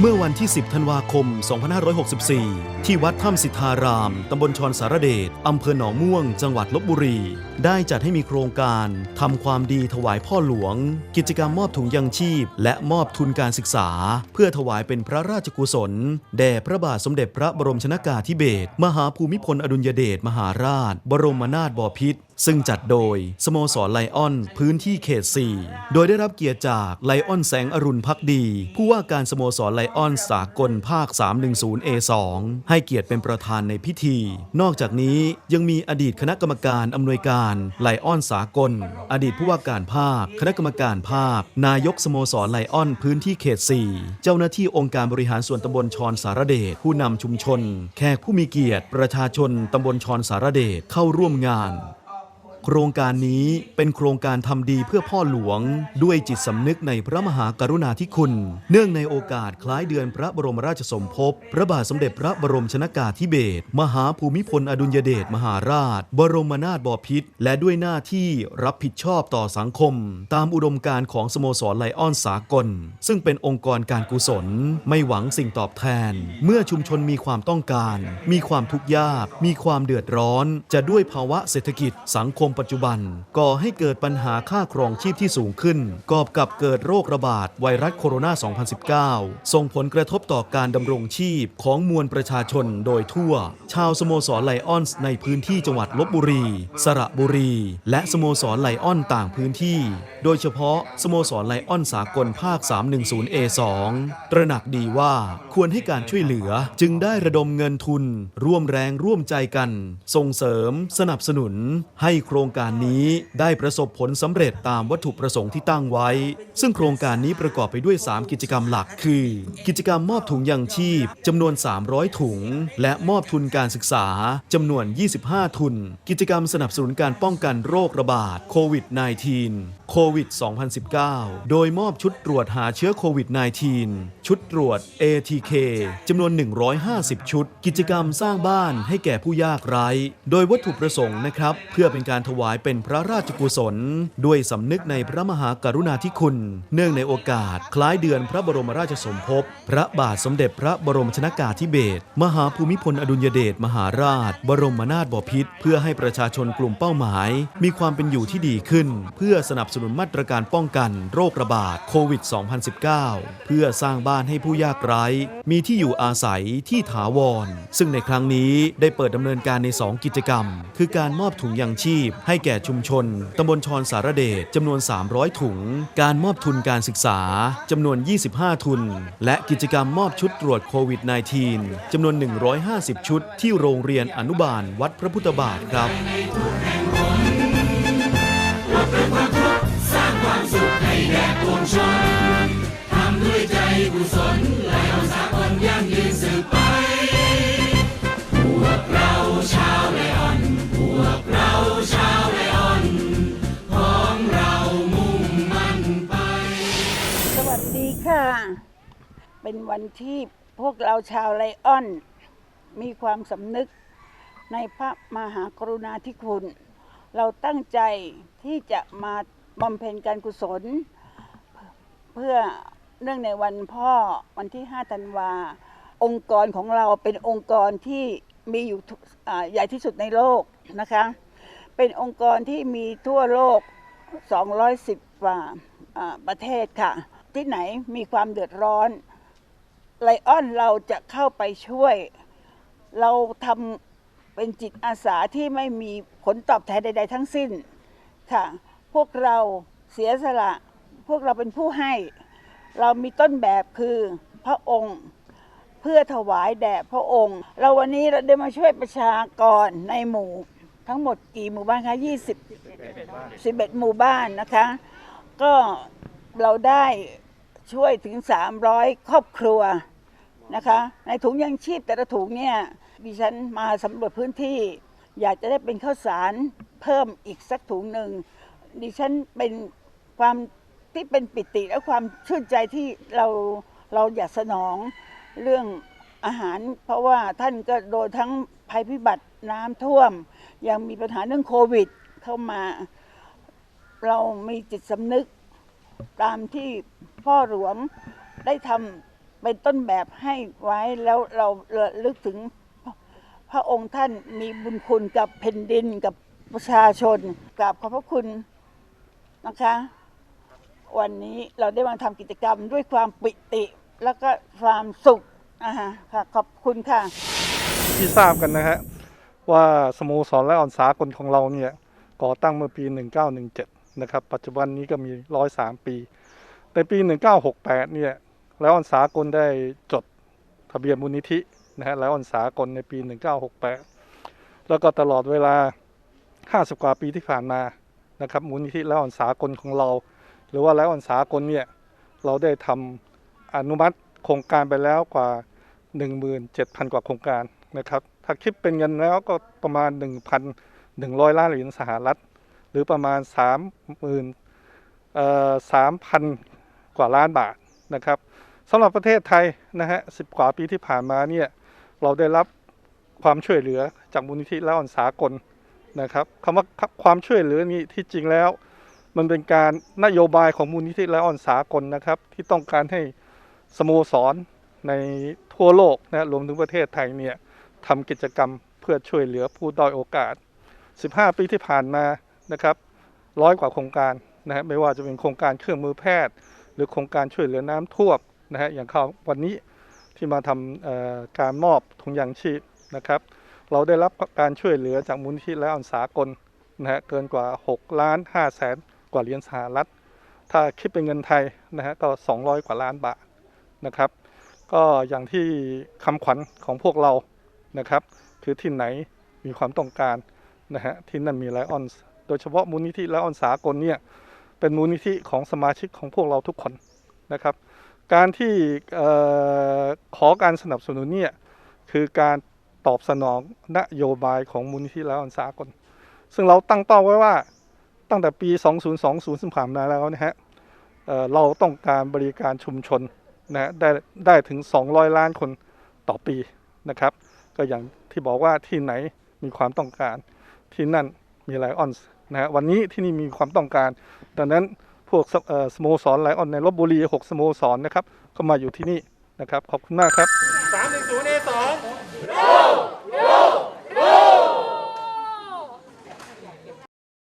เมื่อวันที่ 10 ธันวาคม 2564 ที่วัดถ้ำสิทธาราม ตำบลชอนสารเดช อำเภอหนองม่วง จังหวัดลบบุรี ได้จัดให้มีโครงการทำความดีถวายพ่อหลวง กิจกรรมมอบถุงยังชีพ และมอบทุนการศึกษา เพื่อถวายเป็นพระราชกุศล แด่พระบาทสมเด็จพระบรมชนากาธิเบศรมหาภูมิพลอดุลยเดชมหาราช บรมนาถบพิตรซึ่งจัดโดย สโมสรไลออน พื้นที่เขต 4 โดยได้รับเกียรติจากไลออนแสงอรุณพักดี ผู้ว่าการสโมสรไลออนสากลภาค 310A2 ให้เกียรติเป็นประธานในพิธี นอกจากนี้ยังมีอดีตคณะกรรมการอำนวยการไลออนสากล อดีตผู้ว่าการภาค คณะกรรมการภาค นายกสโมสรไลออนพื้นที่เขต 4 เจ้าหน้าที่องค์การบริหารส่วนตำบลชอนสารเดช ผู้นำชุมชน แขกผู้มีเกียรติ ประชาชนตำบลชอนสารเดชเข้าร่วมงาน โครงการนี้เป็นโครงการทำดีเพื่อพ่อหลวง ด้วยจิตสำนึกในพระมหากรุณาธิคุณ เนื่องในโอกาสคล้ายเดือนพระบรมราชสมภพ พระบาทสมเด็จพระบรมชนากาธิเบศรมหาภูมิพลอดุลยเดชมหาราช บรมนาถบพิตรและด้วยหน้าที่รับผิดชอบต่อสังคม ตามอุดมการของสโมสรไลออนสากล ซึ่งเป็นองค์กรการกุศล ไม่หวังสิ่งตอบแทน เมื่อชุมชนมีความต้องการ มีความทุกข์ยาก มีความเดือดร้อน จะด้วยภาวะเศรษฐกิจสังคมปัจจุบันก่อให้เกิดปัญหาค่าครองชีพที่สูงขึ้น กอบกับเกิดโรคระบาดไวรัสโคโรนา 2019 ส่งผลกระทบต่อการดำรงชีพของมวลประชาชนโดยทั่ว ชาวสโมสรไลออนส์ในพื้นที่จังหวัดลบบุรี สระบุรี และสโมสรไลออนต่างพื้นที่ โดยเฉพาะสโมสรไลออนสากลภาค 310A2 ตระหนักดีว่าควรให้การช่วยเหลือจึงได้ระดมเงินทุน ร่วมแรงร่วมใจกัน ส่งเสริม สนับสนุนให้โครงการนี้ได้ประสบผลสำเร็จตามวัตถุประสงค์ที่ตั้งไว้ ซึ่งโครงการนี้ประกอบไปด้วย 3 กิจกรรมหลักคือ กิจกรรมมอบถุงยังชีพจำนวน 300 ถุง และมอบทุนการศึกษาจำนวน 25 ทุน กิจกรรมสนับสนุนการป้องกันโรคระบาดโควิด -19 โควิด 2019 โดยมอบชุดตรวจหาเชื้อโควิด -19 ชุดตรวจ ATK จำนวน 150 ชุด กิจกรรมสร้างบ้านให้แก่ผู้ยากไร้ โดยวัตถุประสงค์นะครับ เพื่อเป็นการถวายเป็นพระราชกุศล ด้วยสำนึกในพระมหากรุณาธิคุณ เนื่องในโอกาส คล้ายเดือนพระบรมราชสมภพ พระบาทสมเด็จพระบรมชนากาธิเบศรมหาภูมิพลอดุลยเดชมหาราช บรมนาถบพิตรเพื่อให้ประชาชนกลุ่มเป้าหมาย มีความเป็นอยู่ที่ดีขึ้น เพื่อสนับสนุนมาตรการป้องกันโรคระบาดโควิด 2019 เพื่อสร้างบ้านให้ผู้ยากไร้ มีที่อยู่อาศัยที่ถาวร ซึ่งในครั้งนี้ได้เปิดดำเนินการใน 2 กิจกรรม คือการมอบถุงยังชีพให้แก่ชุมชนตำบลชอนสารเดชจำนวน 300 ถุง การมอบทุนการศึกษาจำนวน 25 ทุน และกิจกรรมมอบชุดตรวจโควิด -19 จำนวน 150 ชุด ที่โรงเรียนอนุบาลวัดพระพุทธบาทครับส ค่ะ เป็นวันที่พวกเราชาวไลออน มีความสำนึกในพระมหากรุณาธิคุณ เราตั้งใจที่จะมาบำเพ็ญการกุศล เพื่อเนื่องในวันพ่อวันที่ 5 ธันวา องค์กรของเราเป็นองค์กรที่มีอยู่ใหญ่ที่สุดในโลกนะคะ เป็นองค์กรที่มีทั่วโลก 210กว่าประเทศค่ะ ที่ไหนมีความเดือดร้อนไลออนเราจะเข้าไปช่วย เราทำเป็นจิตอาสาที่ไม่มีผลตอบแทนใด ๆ ทั้งสิ้นค่ะ พวกเราเสียสละ พวกเราเป็นผู้ให้ เรามีต้นแบบคือพระองค์เพื่อถวายแด่พระองค์ เราวันนี้เราได้มาช่วยประชากรในหมู่ ทั้งหมดกี่หมู่บ้านคะ20 11หมู่บ้านนะคะ ก็ เราได้ช่วยถึง 300 ครอบครัวนะคะ ในถุงยังชีพแต่ละถุงเนี่ยดิฉันมาสำรวจพื้นที่ อยากจะได้เป็นข้าวสารเพิ่มอีกสักถุงหนึ่งดิฉันเป็นความที่เป็นปิติและความชื่นใจที่เราเราอยากสนองเรื่องอาหาร เพราะว่าท่านก็โดนทั้งภัยพิบัติน้ำท่วม ยังมีปัญหาเรื่องโควิดเข้ามา เรามีจิตสำนึก ตามที่พ่อหลวงได้ทำเป็นต้นแบบให้ไว้แล้วเราระลึกถึงพระองค์ท่านมีบุญคุณกับแผ่นดินกับประชาชนกราบขอบพระคุณนะคะ วันนี้เราได้มาทำกิจกรรมด้วยความปิติ แล้วก็ความสุขอ่าฮะค่ะขอบคุณค่ะ ที่ทราบกันนะฮะว่าสโมสรและอ่อนสากลของเราเนี่ยก่อตั้งเมื่อปี 1917 นะครับ ปัจจุบันนี้ก็มี103ปี ในปี 1968 เนี่ยแล้วอ่อนสากลได้จดทะเบียนมูลนิธินะฮะแล้วอ่อนสากลในปี 1968 แล้วก็ตลอดเวลา 50 กว่าปีที่ผ่านมานะครับมูลนิธิแล้วอ่อนสากลของเรา หรือว่าแล้วอ่อนสากลเนี่ยเราได้ทำอนุมัติโครงการไปแล้วกว่า 17,000 กว่าโครงการนะครับถ้าคิดเป็นเงินแล้วก็ประมาณ 1,100 ล้านเหรียญสหรัฐ หรือประมาณ 30,000เอ่อ3,000 กว่าล้านบาทนะครับสำหรับประเทศไทยนะฮะ10กว่าปีที่ผ่านมาเนี่ยเราได้รับความช่วยเหลือจากมูลนิธิและอ่อนสากลนะครับคำว่าความช่วยเหลือนี้ที่จริงแล้ว มันเป็นการนโยบายของมูลนิธิและอ่อนสากลนะครับ ที่ต้องการให้สโมสรในทั่วโลกนะรวมถึงประเทศไทยเนี่ยทำกิจกรรมเพื่อช่วยเหลือผู้ด้อยโอกาส 15 ปีที่ผ่านมา นะครับร้อยกว่าโครงการนะฮะไม่ว่าจะเป็นโครงการเครื่องมือแพทย์ หรือโครงการช่วยเหลือน้ำท่วมนะฮะอย่างเขาวันนี้ที่มาทำการมอบถุงยางชีพนะครับเราได้รับการช่วยเหลือจากมูลนิธิและอันสากลนะฮะเกินกว่า 6 ล้าน5แสนกว่าเหรียญสหรัฐ ถ้าคิดเป็นเงินไทยนะฮะก็ 200 กว่าล้านบาทนะครับ ก็อย่างที่คำขวัญของพวกเรานะครับ คือที่ไหนมีความต้องการนะฮะที่นั่นมีไลออนส โดยเฉพาะมูลนิธิไลออนสากลเนี่ยเป็นมูลนิธิของสมาชิกของพวกเราทุกคนนะครับ การที่ขอการสนับสนุนเนี่ยคือการตอบสนองนโยบายของมูลนิธิไลออนสากล ซึ่งเราตั้งเป้าไว้ว่าตั้งแต่ปี 2020 ซึ่งผ่านมาแล้วนะฮะเเราต้องการบริการชุมชนนะฮะได้ได้ถึง 200 ล้านคนต่อปีนะครับ ก็อย่างที่บอกว่าที่ไหนมีความต้องการที่นั่นมีไลออนส นะฮะวันนี้ที่นี่มีความต้องการ ดังนั้นพวกสเอ่อสโมสรไลออนในลบบุรี6สโมสรนะครับก็มาอยู่ที่นี่นะครับ ขอบคุณมากครับ3 1 0 A 2